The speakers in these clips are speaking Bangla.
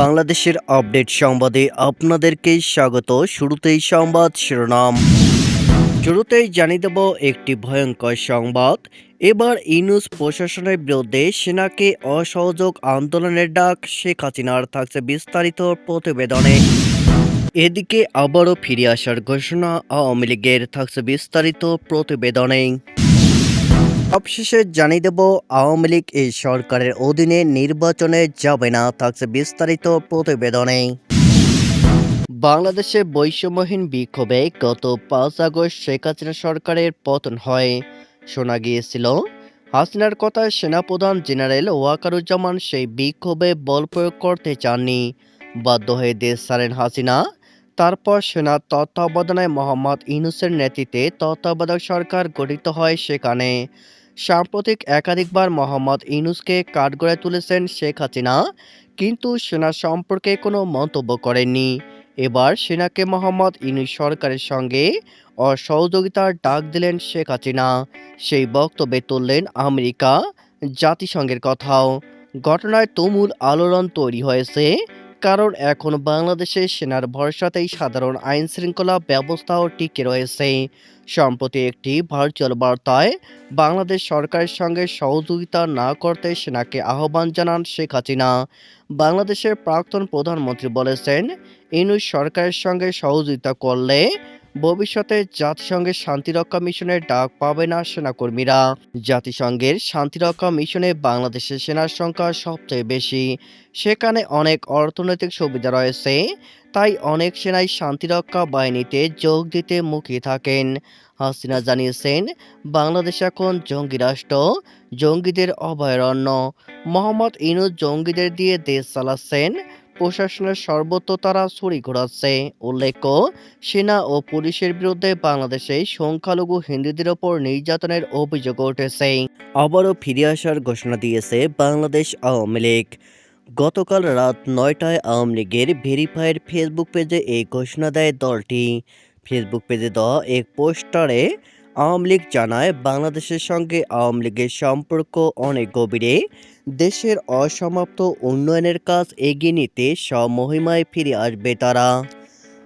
বাংলাদেশের আপডেট সংবাদে আপনাদেরকে স্বাগত। শুরুতেই সংবাদ শিরোনাম। শুরুতেই জানিয়ে দেব একটি ভয়ঙ্কর সংবাদ। এবার ইনুস প্রশাসনের বিরুদ্ধে সেনাকে অসহযোগ আন্দোলনের ডাক শেখ হাসিনার থাকছে বিস্তারিত প্রতিবেদনে। এদিকে আবারও ফিরে আসার ঘোষণা আওয়ামী লীগের থাকছে বিস্তারিত প্রতিবেদনে। সবশেষে জানিয়ে দেব, আওয়ামী লীগ এই সরকারের অধীনে নির্বাচনে যাবে না, থাকছে বিস্তারিত প্রতিবেদনে। বাংলাদেশে বৈষম্যহীন বিক্ষোভে গত পাঁচ আগস্ট শেখ হাসিনা সরকারের পতন হয়। শোনা গিয়েছিল, হাসিনার কথায় সেনাপ্রধান জেনারেল ওয়াকারুজ্জামান সেই বিক্ষোভে বল প্রয়োগ করতে চাননি। বাধ্য হয়ে দেশ ছাড়েন হাসিনা। তারপর সেনার তত্ত্বাবধানে মোহাম্মদ ইউনুসের নেতৃত্বে তত্ত্বাবধায়ক সরকার গঠিত হয় সেখানে। সাম্প্রতিক একাধিকবার মোহাম্মদ ইউনুসকে কাঠগড়ায় তুলেছেন শেখ হাসিনা, কিন্তু সেনা সম্পর্কে কোনো মন্তব্য করেননি। এবার সেনাকে মোহাম্মদ ইউনুস সরকারের সঙ্গে অসহযোগিতার ডাক দিলেন শেখ হাসিনা। সেই বক্তব্যে তুললেন আমেরিকা, জাতিসংঘের কথাও। ঘটনায় তুমুল আলোড়ন তৈরি হয়েছে। কারণ এখন বাংলাদেশে সেনার ভরসাতেই সাধারণ আইন শৃঙ্খলা ব্যবস্থাও টিকে রয়েছে। সম্প্রতি একটি ভার্চুয়াল বার্তায় বাংলাদেশ সরকারের সঙ্গে সহযোগিতা না করতে সেনাকে আহ্বান জানান শেখ হাসিনা। বাংলাদেশের প্রাক্তন প্রধানমন্ত্রী বলেছেন ইনু সরকারের সঙ্গে সহযোগিতা করলে ভবিষ্যতে জাতিসংঘের শান্তিরক্ষা মিশনের ডাক পাবে না সেনাকর্মীরা। জাতিসংঘের শান্তিরক্ষা মিশনে বাংলাদেশের সেনার সংখ্যা সবচেয়ে বেশি। সেখানে অনেক অর্থনৈতিক সুবিধা রয়েছে, তাই অনেক সেনাই শান্তিরক্ষা বাহিনীতে যোগ দিতে মুখী থাকেন। হাসিনা জানিয়েছেন, বাংলাদেশ এখন জঙ্গি রাষ্ট্র, জঙ্গিদের অভয়ারণ্য। মোহাম্মদ ইনুস জঙ্গিদের দিয়ে দেশ চালাচ্ছেন প্রশাসনের সর্বত্র তারা ছুরি ঘোরাচ্ছে। উল্লেখ্য, সেনা ও পুলিশের বিরুদ্ধে বাংলাদেশে সংখ্যালঘু হিন্দুদের ওপর নির্যাতনের অভিযোগ উঠেছে। আবারও ফিরে আসার ঘোষণা দিয়েছে বাংলাদেশ আওয়ামী লীগ। গতকাল রাত নয়টায় আওয়ামী লীগের ভেরিফাইড ফেসবুক পেজে এই ঘোষণা দেয় দলটি। ফেসবুক পেজে দেওয়া এক পোস্টারে আওয়ামী লীগ জানায় বাংলাদেশের সঙ্গে আওয়ামী লীগের সম্পর্ক অনেক গভীরে। দেশের অসমাপ্ত উন্নয়নের কাজ এগিয়ে নিতে স্বমহিমায় ফিরে আসবে তারা।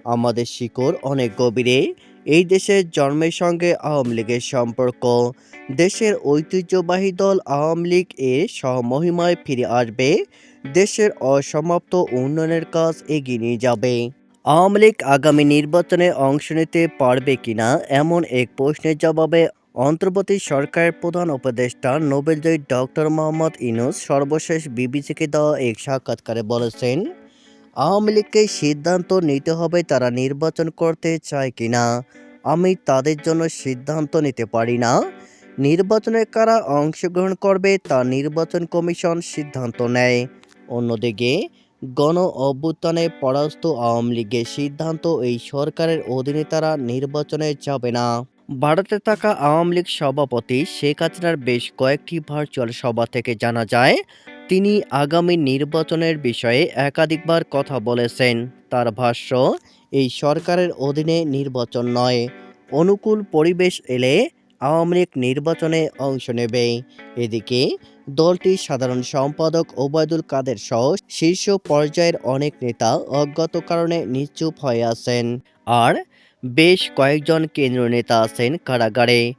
আমাদের শিকড় অনেক গভীরে। এই দেশের জন্মের সঙ্গে আওয়ামী লীগের সম্পর্ক। দেশের ঐতিহ্যবাহী দল আওয়ামী লীগ এর স্বমহিমায় ফিরে আসবে। দেশের অসমাপ্ত উন্নয়নের কাজ এগিয়ে নিয়ে যাবে। আওয়ামী লীগ আগামী নির্বাচনে অংশ নিতে পারবে কিনা এমন এক প্রশ্নের জবাবে অন্তর্বর্তী সরকারের প্রধান উপদেষ্টা নোবেলজয়ী ডক্টর মোহাম্মদ ইনুস সর্বশেষ বিবিসিকে দেওয়া এক সাক্ষাৎকারে বলেছেন, আওয়ামী লীগকে সিদ্ধান্ত নিতে হবে তারা নির্বাচন করতে চায় কিনা। আমি তাদের জন্য সিদ্ধান্ত নিতে পারি না। নির্বাচনে কারা অংশগ্রহণ করবে তা নির্বাচন কমিশন সিদ্ধান্ত নেয়। অন্যদিকে গণ অভ্যুত্থানে পরাস্ত আওয়ামী লীগের সিদ্ধান্ত এই সরকারের অধীনে তারা নির্বাচনে যাবে না। ভারতে থাকা আওয়ামী লীগ সভাপতি শেখ হাসিনার বেশ কয়েকটি ভার্চুয়াল সভা থেকে জানা যায়, তিনি আগামী নির্বাচনের বিষয়ে একাধিকবার কথা বলেছেন। তার ভাষ্য, এই সরকারের অধীনে নির্বাচন নয়। অনুকূল পরিবেশ এলে আওয়ামী লীগ নির্বাচনে অংশ নেবে। এদিকে দলটির সাধারণ সম্পাদক ওবায়দুল কাদের সহ শীর্ষ পর্যায়ের অনেক নেতা অজ্ঞাত কারণে নিশ্চুপ হয়ে আছেন। আর বেশ কয়েকজন কেন্দ্রীয় নেতা আছেন কারাগারে।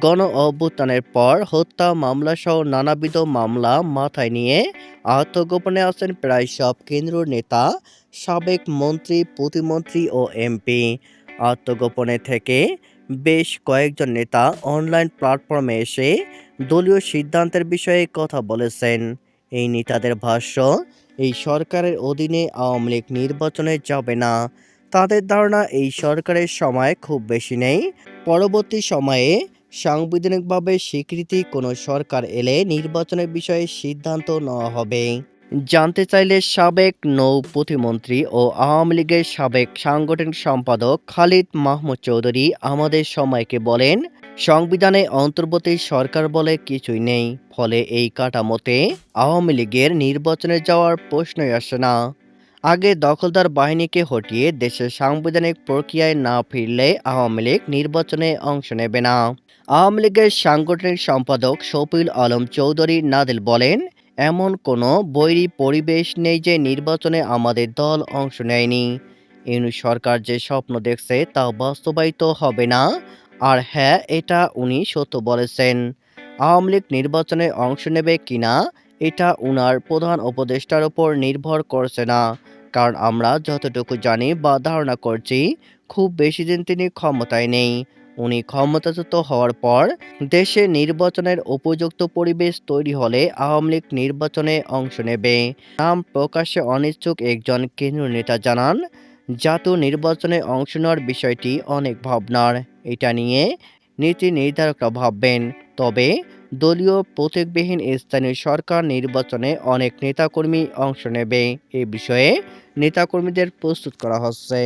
গণ অভ্যুত্থানের পর হত্যা মামলাসহ নানাবিধ মামলা মাথায় নিয়ে আত্মগোপনে আছেন প্রায় সব কেন্দ্রীয় নেতা, সাবেক মন্ত্রী, প্রতিমন্ত্রী ও এমপি। আত্মগোপনে থেকে বেশ কয়েকজন নেতা অনলাইন প্ল্যাটফর্মে এসে দলীয় সিদ্ধান্তের বিষয়ে কথা বলেছেন। এই নেতাদের ভাষ্য, এই সরকারের অধীনে আওয়ামী লীগ নির্বাচনে যাবে না। তাদের ধারণা, এই সরকারের সময় খুব বেশি নেই। পরবর্তী সময়ে সাংবিধানিকভাবে স্বীকৃতি কোনো সরকার এলে নির্বাচনের বিষয়ে সিদ্ধান্ত নেওয়া হবে। জানতে চাইলে সাবেক নৌ প্রতিমন্ত্রী ও আওয়ামী লীগের সাবেক সাংগঠনিক সম্পাদক খালিদ মাহমুদ চৌধুরী আমাদের সময়কে বলেন, সংবিধানে অন্তর্বর্তী সরকার বলে কিছুই নেই, ফলে এই কাঠামোতে আওয়ামী লীগের নির্বাচনে যাওয়ার প্রশ্নই আসে না। আগে দখলদার বাহিনীকে হটিয়ে দেশের সাংবিধানিক প্রক্রিয়ায় না ফিরলে আওয়ামী লীগ নির্বাচনে অংশ নেবে না। আওয়ামী লীগের সাংগঠনিক সম্পাদক শফিউল আলম চৌধুরী নাদিল বলেন এমন কোনো বৈরী পরিবেশ নেই যে নির্বাচনে আমাদের দল অংশ নেয়নি। ইউনূস সরকার যে স্বপ্ন দেখছে তা বাস্তবায়িত হবে না। আর হ্যাঁ এটা উনি সত্য বলেছেন। আওয়ামী লীগ নির্বাচনে অংশ নেবে কিনা, এটা উনার প্রধান উপদেষ্টার উপর নির্ভর করছে না। কারণ আমরা যতটুকু জানি বা ধারণা করছি, খুব বেশি দিন তিনি ক্ষমতায় নেই। উনি ক্ষমতাচ্যুত হওয়ার পর দেশে নির্বাচনের উপযুক্ত পরিবেশ তৈরি হলে আওয়ামী লীগ নির্বাচনে অংশ নেবে। নাম প্রকাশে অনিচ্ছুক একজন কেন্দ্রীয় নেতা জানান, জাতীয় নির্বাচনে অংশ নেওয়ার বিষয়টি অনেক ভাবনার। এটা নিয়ে নীতি নির্ধারকরা ভাববেন। তবে দলীয় প্রতীকবিহীন স্থানীয় সরকার নির্বাচনে অনেক নেতাকর্মী অংশ নেবে। এ বিষয়ে নেতাকর্মীদের প্রস্তুত করা হচ্ছে।